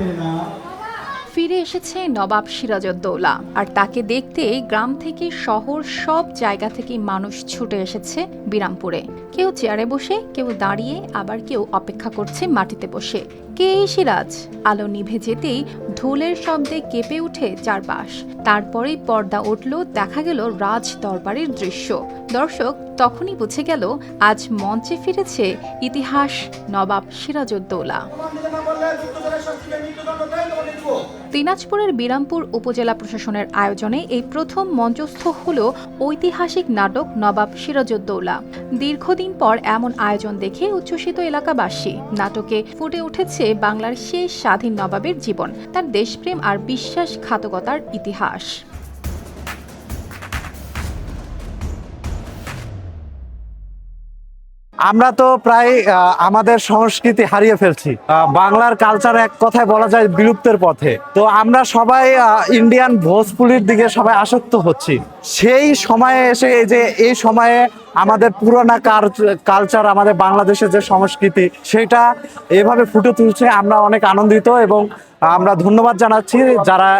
谢谢。ফিরে এসেছে নবাব সিরাজউদ্দৌলা। আর তাকে দেখতে গ্রাম থেকে শহর সব জায়গা থেকে মানুষ ছুটে এসেছে বিরামপুরে। কেউ চেয়ারে বসে, কেউ দাঁড়িয়ে, আবার কেউ অপেক্ষা করছে মাটিতে বসে। কে এই সিরাজ? আলো নিভে যেতেই ঢোলের শব্দে কেঁপে উঠে চারপাশ। তারপরেই পর্দা উঠল, দেখা গেল রাজ দরবারের দৃশ্য। দর্শক, তখনই বুঝে গেল, আজ মঞ্চে ফিরেছে ইতিহাস নবাব সিরাজউদ্দৌলা। দিনাজপুরের বিরামপুর উপজেলা প্রশাসনের আয়োজনে এই প্রথম মঞ্চস্থ হল ঐতিহাসিক নাটক নবাব সিরাজউদ্দৌলা। দীর্ঘদিন পর এমন আয়োজন দেখে উচ্ছ্বসিত এলাকাবাসী। নাটকে ফুটে উঠেছে বাংলার শেষ স্বাধীন নবাবের জীবন, তার দেশপ্রেম আর বিশ্বাসঘাতকতার ইতিহাস। আমরা তো প্রায় আমাদের সংস্কৃতি হারিয়ে ফেলছি। বাংলার কালচার এক কথায় বলা যায় বিলুপ্তের পথে। তো আমরা সবাই ইন্ডিয়ান ভোজপুরির দিকে সবাই আসক্ত হচ্ছি। সেই সময়ে এসে এই যে, এই সময়ে আমাদের পুরোনো কালচার আমাদের বাংলাদেশের যে সংস্কৃতি, সেটা এভাবে ফুটে তুলছে। আমরা অনেক আনন্দিত এবং আমরা ধন্যবাদ জানাচ্ছি যারা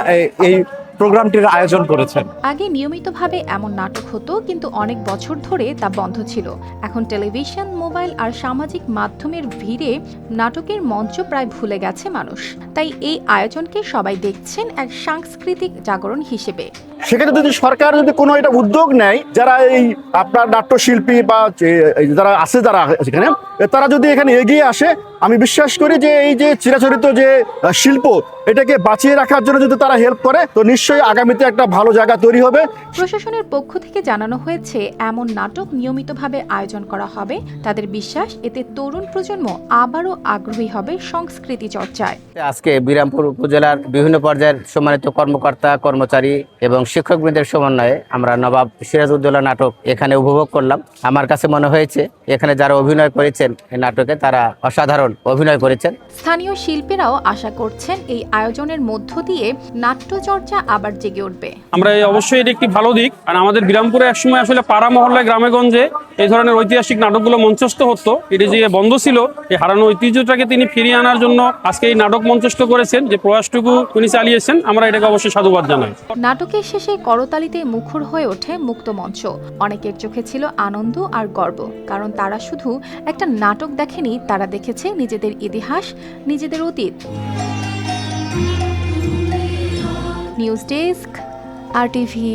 এই প্রোগ্রামটির আয়োজন করেছেন। আগে নিয়মিতভাবে এমন নাটক হতো কিন্তু অনেক বছর ধরে তা বন্ধ ছিল। এখন টেলিভিশন মোবাইল আর সামাজিক মাধ্যমের ভিড়ে নাটকের মঞ্চ প্রায় ভুলে গেছে মানুষ। তাই এই আয়োজনকে সবাই দেখছেন এক সাংস্কৃতিক জাগরণ হিসেবে। সেক্ষেত্রে যদি সরকার যদি কোনো এটা উদ্যোগ নেয় যারা এই আপনার নাট্যশিল্পী বা যারা আছে যারা সেখানে তারা যদি এখানে এগিয়ে আসে আমি বিশ্বাস করি যে এই যে চিরাচরিত যে শিল্প এটাকে বাঁচিয়ে রাখার জন্য যদি তারা হেল্প করে তো নিশ্চয়ই আগামীতে একটা ভালো জায়গা তৈরি হবে। প্রশাসনের পক্ষ থেকে জানানো হয়েছে এমন নাটক নিয়মিতভাবে আয়োজন করা হবে। তাদের বিশ্বাস এতে তরুণ প্রজন্ম আবারও আগ্রহী হবে সংস্কৃতি চর্চায়। আজকে বিরামপুর উপজেলার বিভিন্ন পর্যায়ের সম্মানিত কর্মকর্তা কর্মচারী এবং শিক্ষকবৃন্দের সমন্বয়ে আমরা নবাব সিরাজউদ্দৌলা নাটক এখানে উপভোগ করলাম। আমার কাছে মনে হয়েছে এখানে যারা অভিনয় করেছেন এই নাটকে তারা অসাধারণ অভিনয় করেছেন। স্থানীয় শিল্পীরাও আশা করছেন এই আয়োজনের মধ্য দিয়ে নাট্যচর্চা আবার জেগে উঠবে। আমরা এই অবশ্যই এটি একটি ভালো দিক আর আমাদের বিরামপুরে একসময় আসলে পাড়া মহল্লায় গ্রামেগঞ্জে এই ধরনের ঐতিহাসিক নাটকগুলো মঞ্চস্থ হতো। এটি যে বন্ধ ছিল এই হারানো ঐতিহ্যটাকে তিনি ফিরিয়ে আনার জন্য আজকে এই নাটক মঞ্চস্থ করেছেন যে প্রয়াসটুকু তিনি চালিয়েছেন আমরা এটাকে অবশ্যই সাধুবাদ জানাই। নাটকের শেষে করতালিতে মুখর হয়ে ওঠে মুক্ত মঞ্চ। অনেকের চোখে ছিল আনন্দ আর গর্ব কারণ তারা শুধু একটা নাটক দেখেনি তারা দেখেছে নিজেদের ইতিহাস নিজেদের অতীত। নিউজ ডেস্ক আর টিভি